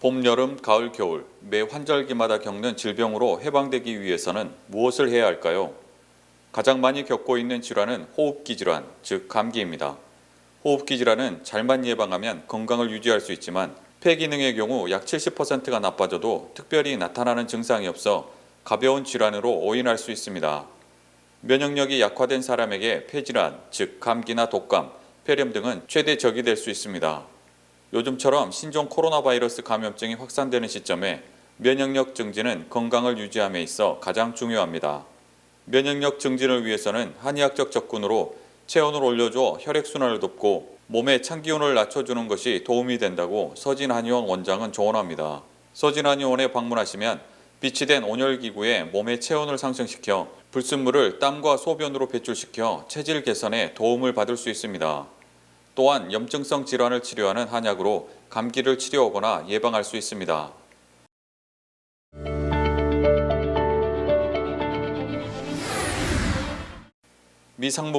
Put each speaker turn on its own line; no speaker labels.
봄, 여름, 가을, 겨울 매 환절기마다 겪는 질병으로 해방되기 위해서는 무엇을 해야 할까요? 가장 많이 겪고 있는 질환은 호흡기 질환, 즉 감기입니다. 호흡기 질환은 잘만 예방하면 건강을 유지할 수 있지만 폐 기능의 경우 약 70%가 나빠져도 특별히 나타나는 증상이 없어 가벼운 질환으로 오인할 수 있습니다. 면역력이 약화된 사람에게 폐질환, 즉 감기나 독감, 폐렴 등은 최대 적이 될 수 있습니다. 요즘처럼 신종 코로나 바이러스 감염증이 확산되는 시점에 면역력 증진은 건강을 유지함에 있어 가장 중요합니다. 면역력 증진을 위해서는 한의학적 접근으로 체온을 올려줘 혈액순환을 돕고 몸의 찬기운을 낮춰주는 것이 도움이 된다고 서진한의원 원장은 조언합니다. 서진한의원에 방문하시면 비치된 온열기구에 몸의 체온을 상승시켜 불순물을 땀과 소변으로 배출시켜 체질 개선에 도움을 받을 수 있습니다. 또한 염증성 질환을 치료하는 한약으로 감기를 치료하거나 예방할 수 있습니다. 미상무